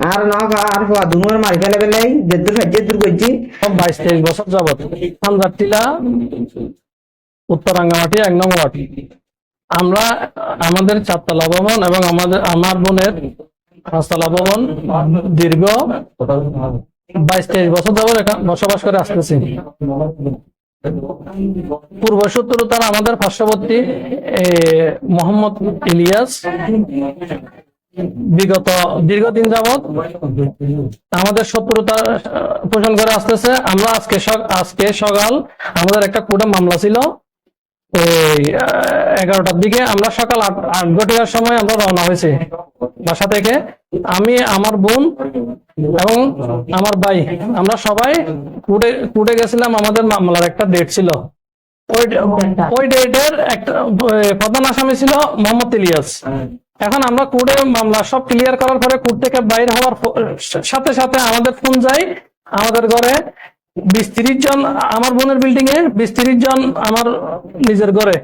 আর এক আমরা, আমাদের চারতলা ভবন এবং আমাদের, আমার বোনের পাঁচতলা ভবন দীর্ঘ বাইশ তেইশ বছর যাবত বসবাস করে আসতেছি। পূর্ব শত্রুতার আমাদের পার্শ্ববর্তী মোহাম্মদ ইলিয়াস বিগত দীর্ঘদিন যাবত আমাদের শত্রুতা পোষণ করে আসতেছে। আমরা আজকে আজকে সকাল আমাদের একটা কোর্টে মামলা ছিল। ওই এগারোটার দিকে আমরা সকাল আট আট ঘটিকার সময় আমরা রওনা হয়েছি বাসা থেকে। আমি, আমার বোন এবং আমার ভাই, আমরা সবাই কুটে কুটে গেছিলাম। আমাদের মামলার একটা ডেট ছিল। ওই ডেটের একটা প্রধান আসামি ছিল মোহাম্মদ ইলিয়াস। এখন আমরা কোর্টে মামলা সব ক্লিয়ার করার পরে কোর্ট থেকে বাইরে হওয়ার সাথে সাথে আমাদের ফোন যায় আমাদের ঘরে বিশ তিরিশ জন আমার বোনের বিল্ডিং এ বিশ জন আমার নিজের ঘরে।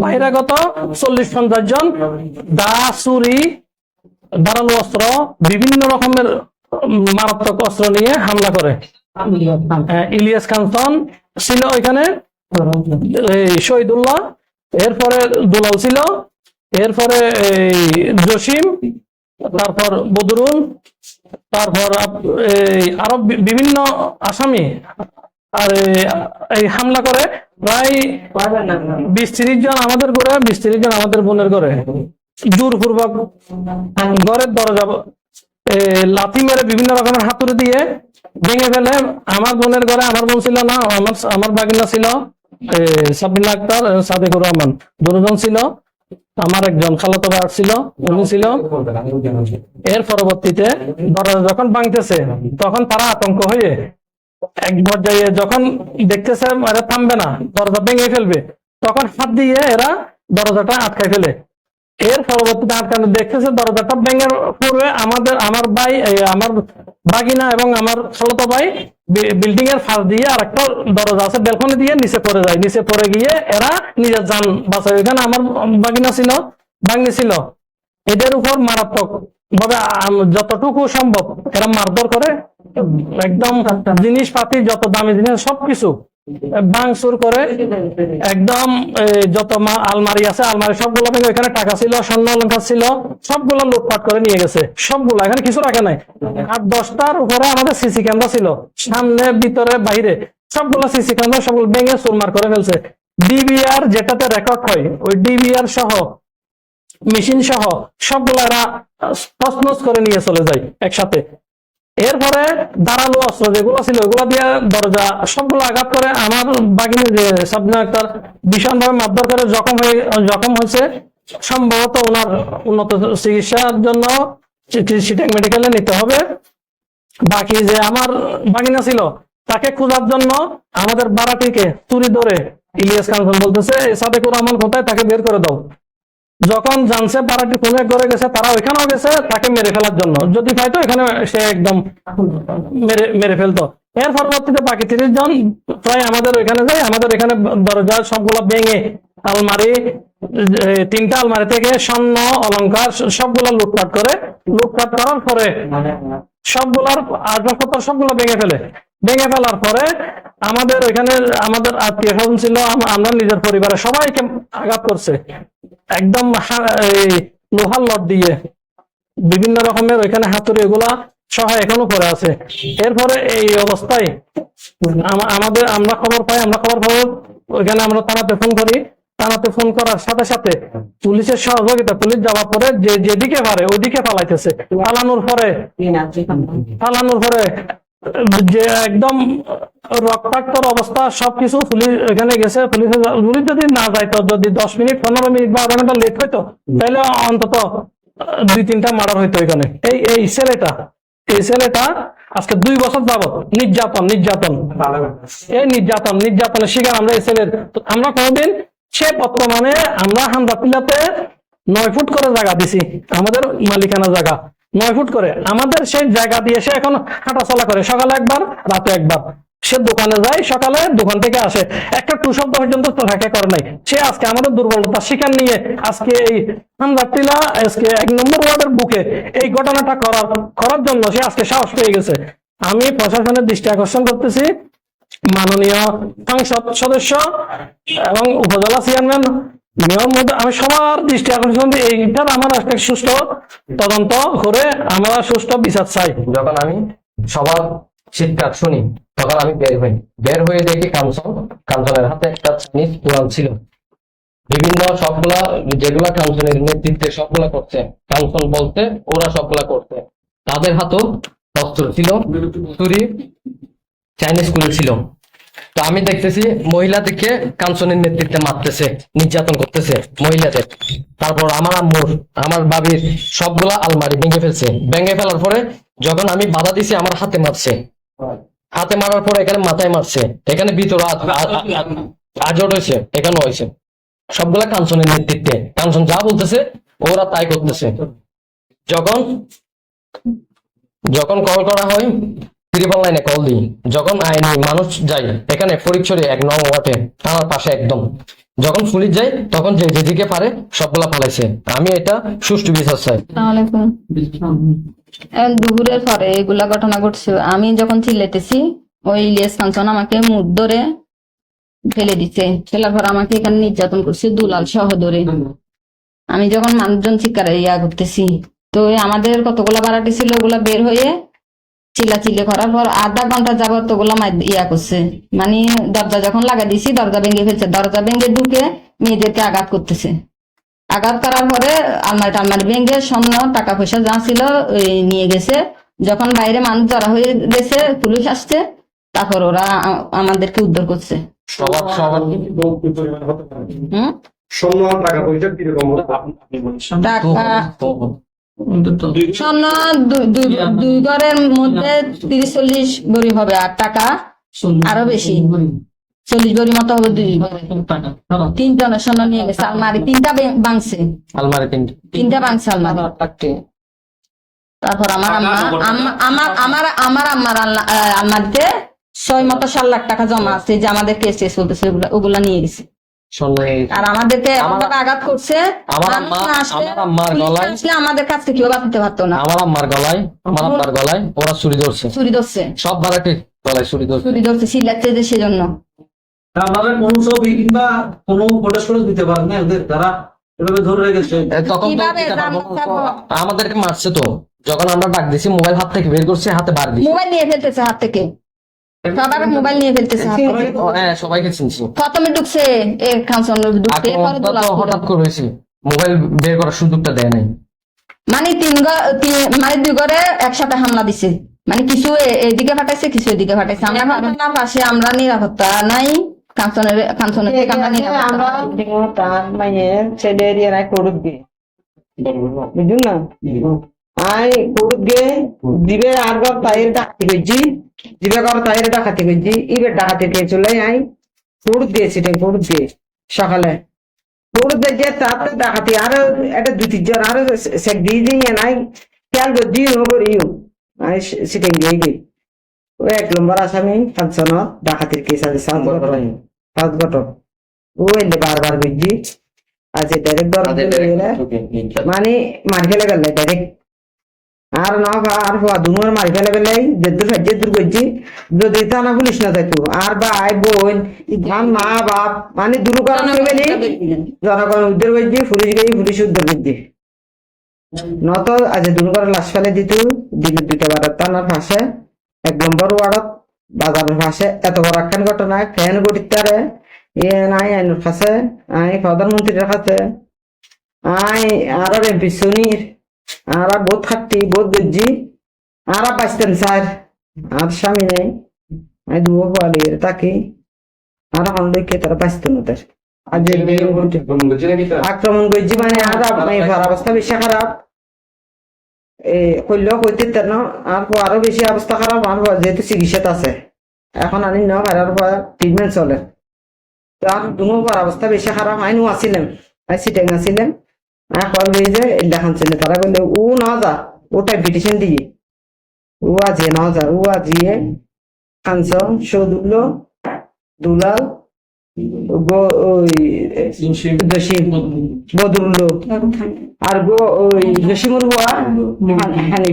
বহিরাগত চল্লিশ পঞ্চাশ জন দা চুরি ধারালো অস্ত্র বিভিন্ন রকমের মারাত্মক অস্ত্র নিয়ে হামলা করে। আহ, ইলিয়াস খানসন ছিল ওইখানে শহীদুল্লাহ এরপরে দুলাল ছিল এরপরে এই জসিম, তারপর বদরুল, তারপর এই আরও বিভিন্ন আসামি আর এই- হামলা করে প্রায় বিশ তিরিশ জন আমাদের ঘরে বিশ তিরিশ জন আমাদের বোনের ঘরে। জোরপূর্বক ঘরের দরজা লাথি মেরে বিভিন্ন রকমের হাতুড়ি দিয়ে ভেঙে ফেলে। আমার বোনের ঘরে আমার বোন ছিল না, আমার আমার বাগিনা ছিল সাবিনা আক্তার, সাদেকুর রহমান, দুজন ছিল। আমার একজন খালাতো ভাই ছিল, উনি ছিল। এর পরবর্তীতে দরজা যখন ভাঙতেছে, তখন তারা আতঙ্ক হয়ে এক পর্যায়ে যখন দেখতেছে এরা থামবে না, দরজা ভেঙে ফেলবে। তখন হাত দিয়ে এরা দরজাটা আটকায় ফেলে। এর পরবর্তীতে আটকানো দেখতেছে? দরজাটা ভেঙে পড়বে আমাদের আমার ভাই আমার বাগিনা এবং আমার খালাতো ভাই বিল্ডিং এর ফাঁস দিয়ে আর একটা দরজা আছে বেলকনি দিয়ে নিচে পড়ে যায়। নিচে পড়ে গিয়ে এরা নিজের যান বাঁচায়। এখানে আমার বাগিনা ছিল বাগনি ছিল। এদের উপর মারাত্মক ভাবে যতটুকু সম্ভব এরা মারধর করে। একদম জিনিসপাতি যত দামি জিনিস সবকিছু। ভাঙচুর করে একদম যত মা- আলমারি আছে, আলমারি সবগুলো ভেঙে এখানে টাকা ছিল, স্বর্ণ অলঙ্কার ছিল, সবগুলো লুটপাট করে নিয়ে গেছে। সবগুলো, এখানে কিছু রাখে নাই। আর দশটার উপরে আমাদের সিসি ক্যামেরা ছিল। সামনে, ভিতরে, বাইরে, সবগুলো সিসি ক্যামেরা, সবগুলো ভেঙে চুরমার করে ফেলছে। ডিবিআর যেটাতে রেকর্ড হয়, ওই ডিবিআর সহ, মেশিন সহ, সবগুলো এরা তছনছ করে নিয়ে চলে যায় একসাথে। এরপরে দাঁড়াল অস্ত্র যেগুলো ছিল, ওগুলো দিয়ে দরজা সবগুলো আঘাত করে আমার বাগিনী যে সাবনা ভীষণ ভাবে মারধর করে, জখম হয়ে, জখম হয়েছে। সম্ভবত ওনার উন্নত চিকিৎসার জন্য সিটেক মেডিকেলে নিতে হবে। বাকি যে আমার বাগিনা ছিল, তাকে খোঁজার জন্য আমাদের বারাটিকে চুরি ধরে ইলিয়াস খান বলতেছে, সাদেকুর রহমান কোথায়? তাকে বের করে দাও। যখন জানছে পাড়াটি কোনে করে গেছে, তারা ওইখানেও গেছে, তাকে মেরে ফেলার জন্য। যদি পাইতো, এখানে সে একদম মেরে মেরে ফেলতো। এর পরবর্তীতে বাকি তিরিশ জন প্রায় আমাদের ওইখানে যায়, আমাদের এখানে দরজা সবগুলো ভেঙে আলমারি তিনটা আলমারি থেকে স্বর্ণ, অলংকার সবগুলো লুটপাট করে, লুটপাট করার পরে সবগুলার আসবাবপত্র সবগুলো ভেঙে ফেলে। ভেঙে ফেলার পরে আমাদের ওইখানে আমাদের আত্মীয় স্বজন ছিল আমরা নিজের পরিবারের সবাইকে আঘাত করছে। একদম লোহার লট দিয়ে বিভিন্ন রকমের ওইখানে হাতুড়ি এগুলা সহ এখনও পরে আছে। এরপরে এই অবস্থায় আমাদের আমরা খবর পাই আমরা খবর পাবো ওইখানে আমরা থানাতে ফোন করি। থানাতে ফোন করার সাথে সাথে পুলিশের সহযোগিতা পুলিশ যাওয়ার পরে যে যেদিকে পারে ওইদিকে পালাইতেছে। পালানোর পরে ফালানোর পরে যে একদম রক্তাক্তর অবস্থা, সবকিছু এখানে গেছে, পুলিশ পুলিশ যদি না যাইতো যদি দশ মিনিট, পনেরো মিনিট বা আধা ঘণ্টা লেট হইতো তাহলে অন্তত দুই তিনটা মার্ডার হইতো এখানে। এই এই ছেলেটা এই ছেলেটা আজকে দুই বছর যাবত নির্যাতন নির্যাতন। এই নির্যাতন, নির্যাতনের শিকার আমরা এই ছেলের। আমরা কোনোদিন সে বর্তমানে আমরা হামদাপিলাতে নয় ফুট করে জায়গা দিছি, আমাদের মালিকানা জায়গা। নয় ফুট করে। আমাদের সেই জায়গা দিয়ে সে এখন হাঁটা চলা করে। সকালে একবার, রাতে একবার। সে দোকানে যায়, সকালে দোকান থেকে আসে। একটা টু শব্দ পর্যন্ত তাকে করে নাই। সে আজকে আমাদের দুর্বলতা শিকার নিয়ে আজকে এই হামদারটিলা আজকে এক নম্বর ওয়ার্ডের বুকে এই ঘটনাটা করার করার জন্য সে আজকে সাহস পেয়ে গেছে। আমি প্রশাসনের দৃষ্টি আকর্ষণ করতেছি। মাননীয় সংসদ সদস্য এবং উপজেলা চেয়ারম্যান মেয়র মধ্যে আমি সবার দৃষ্টি আকর্ষণ এইটার আমার একটা সুষ্ঠু তদন্ত করে আমরা সুষ্ঠু বিচার চাই। যখন আমি সবার চিৎকার শুনি, তখন আমি বের হই। বের হয়ে দেখি কাঞ্চন, কাঞ্চনের হাতে একটা চাইনিজ কোরআন ছিল। বিভিন্ন সবগুলা, যেগুলা কাঞ্চনের নেতৃত্বে সবগুলা করছে, কাঞ্চন বলতে ওরা সবগুলা করতে তাদের হাতেও অস্ত্র ছিল চাইনিজ স্কুল ছিল। আমি দেখতেছি মহিলাদেরকে কাঞ্চনের নেতৃত্বে মারতেছে, নির্যাতন করতেছে মহিলাদের। তারপর আমার আম্মুর, আমার বাবির সবগুলা আলমারি ভেঙে ফেলছে। ভেঙে ফেলার পরে যখন আমি বাধা দিছি, আমার হাতে মারছে। হাতে মারার পরে এখানে মাথায় মারছে। এখানে ভিতরে আজট হয়েছে এখানে হয়েছে সবগুলা কাঞ্চনের নেতৃত্বে। কাঞ্চন যা বলতেছে, ওরা তাই করতেছে। যখন যখন কল করা হয় ত্রিপল লাইনে কল দিই। যখন আইনি মানুষ যাই এখানে ফরিদচরে এক নং থানার পাশে একদম। যখন তখন যে যেদিকে পারে, সবগুলা আমি এটা সুষ্ঠু চাই। দুপুরের পরে এগুলা ঘটনা ঘটছে আমি যখন চিল্লাইতেছি, ওই ইলিয়াস কাঞ্চন আমাকে মুখ ধরে ফেলে দিচ্ছে ফেলার পর আমাকে এখানে নির্যাতন করছে, দুলাল সহ ধরে। আমি যখন মানুষজন চিৎকারে ইয়া করতেছি, তো আমাদের কতগুলা বাড়াটি ছিল, ওগুলা বের হয়ে চিল্লা চিল্লি করার পর আধা ঘণ্টা যাবত ওগুলা ইয়া করছে। মানে দরজা যখন লাগা দিছি দরজা ভেঙে ফেলছে। দরজা ভেঙে ঢুকে মেয়েদেরকে আঘাত করতেছে। আঘাত করার পরে আলমারি টালমারি ভেঙে স্বর্ণ টাকা পয়সা যা ছিল ওই নিয়ে গেছে। যখন বাইরে মানুষ জড়া হয়ে গেছে পুলিশ আসছে তারপর ওরা আমাদেরকে উদ্ধার করছে। টাকা স্বর্ণ দুই- দুই- দুই ঘরের মধ্যে তিরিশ চল্লিশ বড়ি হবে আর টাকা আরও বেশি। চল্লিশ বড়ি মতো হবে দুই নিয়ে গেছে আলমারি। তিনটা বে- ভাঙছে। আলমারি তিনটে। তিনটা ভাঙছে আলমারি। তারপর আমার আম্মা আমার আমার আমার আম্মার আহ, আলমারিতে ছয় মতো সাত লাখ টাকা জমা আছে যে আমাদের কেস টেস চলতেছে ওগুলা ওগুলা নিয়ে গেছে। আর আমাদেরকে আঘাত করছে। আমার আম্মার গলায়- আসলে আমাদের কাছ থেকে কেউ বাঁচাতে পারতো না। আমার আম্মার গলায় আমার আব্বার গলায় ওরা চুরি ধরছে। চুরি ধরছে। সব ভাড়াটির গলায় চুরি ধরছে। চুরি ধরছে সিলাচ্ছে যে সেজন্য। আপনারা কোন ছবি কিংবা কোনো ফটো ফটো দিতে পারেন না ওদের তারা এভাবে ধরে রেখেছে। তখন দিতে পারব? আমাদেরকে মারছে তো। যখন আমরা ডাক দিছি মোবাইল হাত থেকে বের করছে হাতে বার দিছি। মোবাইল নিয়ে ফেলতেছে হাত থেকে। সবার মোবাইল নিয়ে ফেলতেছে হাত থেকে। ও, হ্যাঁ সবাইকে চিনছি। প্রথমে ঢুকছে এ কাঞ্চন ঢুকতে পরে আক্রমণটা দোলা তো হঠাৎ করে হয়েছে। মোবাইল বের করার সুযোগটা দেয় নাই। মানে তিন মানে দুই ঘরে একসাথে হামলা দিছে। মানে কিছু এদিকে ফাটাইছে কিছু এদিকে ফাটাইছে। আমরা পাশে আমরা নিরাপত্তা নাই। কাঞ্চনের কাঞ্চনের থেকে আমরা নিরাপত্তা নাই। তার মাইয়ের ছেলে এরিয়া নাই করুক গে বুঝুন না আই করুক গে। দিবে আর ঘর তাইর ডাকাতি করছি দিবে ঘর তাইর ডাকাতি করছি ইবে ডাকাতি কে চলে আই। করুক দিয়েছি রে করুক দিয়ে সকালে। করুক দিয়ে তাতে ডাকাতি আরও একটা দুই তিনজন আরও সেক দিয়ে দিয়ে নাই। খেয়াল করছি নো করিও আই সেটা গিয়ে গিয়ে ও এক নম্বর আসামি কাঞ্চন ডাকাতির কেস আছে সাত ঘটনা সাত ঘটক। ও এলে বারবার বুঝছি আজ ডাইরেক্ট মানে মারি ফেলে গেলে ডাইরেক্ট আর না আর হওয়া দুমর মারি ফেলে গেলে যেদুর যেদুর করছি যদি থানা পুলিশ না থাকতো, আর আই বোন আমার মা, বাপ মানে দুরু ফেলে জনগণ উদ্ধার করছি পুলিশ পুলিশ উদ্ধার করছি নত আজ দুরু কারণ লাশ ফেলে দিত দিনের দুইটা বারের থানার এক নম্বর ওয়ার্ডত, বাজারের পাশে এত বড় একখান ঘটনা, কেন গড়িতারে এ নাই আইনের আই প্রধানমন্ত্রীর কাছে আই আর এমপি সুনির। আর বহুত খাট্টি বহুত গজ্জি। আর বাঁচতেন স্যার। আর স্বামী নেই। আই দুবো পালি তাকে। আর দেখে তারা বাঁচত না তার। আক্রমণ করছি মানে আর অবস্থা বেশি খারাপ এ কইলেও কইতে না। আর আরও বেশি অবস্থা খারাপ আর যেহেতু চিকিৎসাত আছে। এখন আনি ন ভাড়ার পর ট্রিটমেন্ট চলে। দুনো পর অবস্থা বেশি খারাপ আইনও আসিলেন আই সিটেং আই কল দিয়ে দেখান ছিল তারা বললে ও ন যা ওটাই পিটিশন দিয়ে। ও আজিয়ে ন যা ও আজিয়ে সদুল্লো দুলাল আর গো ওই জসিমুর হওয়া হানিফ হ্যাঁ,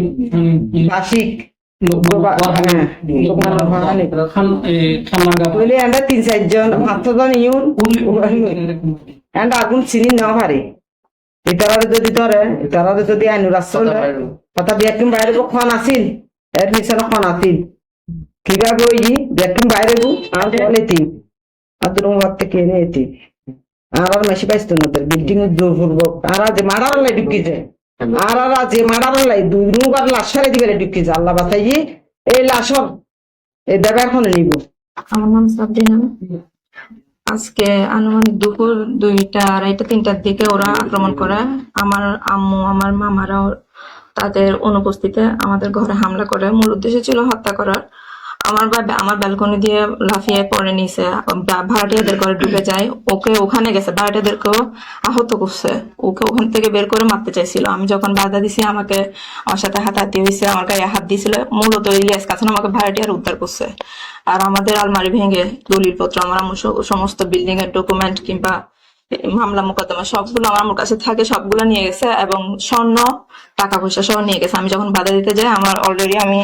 তিন চারজন পাঁচজন ইউন আগুন চিনি না পারে। যদি যদি কথা বিয়াকিম বাইরে। খন এর নিচে খন আছিল কীভাবে ওই বিয়াকিম বাইরে গু আর বলে তিন। আর তোর ঘর থেকে এনে এতি আর আর তোর? বিল্ডিং জোর করব আর যে মারার লাই আর আর যে মারার লাই দুই নুগার লাশ ফেলে দিবে আল্লাহ বাতাই এই লাশর এই দেবে এখন নিব? আমার নাম আজকে আনুমানিক দুপুর দুইটা, আড়াইটা, তিনটার দিকে ওরা আক্রমণ করে। আমার আম্মু, আমার মামারাও তাদের অনুপস্থিতিতে আমাদের ঘরে হামলা করে। মূল উদ্দেশ্য ছিল হত্যা করার। আমার আমার ব্যালকনি দিয়ে লাফিয়ে পড়ে নিছে। ভাড়াটিয়াদের ঘরে ঢুকে যায়। ওকে ওখানে গেছে। ভাড়াটিয়াদেরকেও আহত করছে। ওকে ওখান থেকে বের করে মারতে চাইছিল। আমি যখন বাধা দিছি, আমাকে আমার সাথে হাতাহাতি হয়েছে আমার গায়ে হাত দিয়েছিল মূলত ইলিয়াস কাছান আমাকে ভাড়াটিয়ার উদ্ধার করছে। আর আমাদের আলমারি ভেঙে দলিলপত্র, আমার সমস্ত বিল্ডিং এর ডকুমেন্ট কিংবা মামলা মোকদ্দমা সবগুলো আমার কাছে থাকে, সবগুলো নিয়ে গেছে এবং স্বর্ণ টাকা পয়সা সহ নিয়ে গেছে। আমি যখন বাধা দিতে যাই, আমার অলরেডি আমি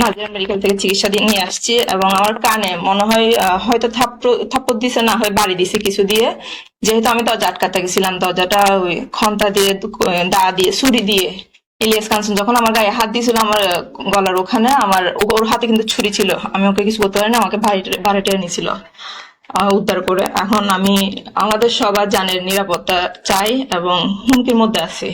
নাজিরা মেডিকেল থেকে চিকিৎসা দিয়ে নিয়ে আসছি এবং আমার কানে মনে হয় হয়তো থাপ্পড় দিছে না, হয় বাড়ি দিছে কিছু দিয়ে। যেহেতু আমি দরজা আটকাতে গেছিলাম, দরজাটা ওই খন্তা দিয়ে, দা দিয়ে, ছুরি দিয়ে, ইলিয়াস কাঞ্চন যখন আমার গায়ে হাত দিয়েছিল আমার গলার ওখানে, আমার ওর হাতে কিন্তু ছুরি ছিল। আমি ওকে কিছু করতে পারিনি, আমাকে বাড়িতে নিয়েছিল। উদ্ধার করে। এখন আমি আমাদের সবার জানের নিরাপত্তা চাই এবং হুমকির মধ্যে আছি।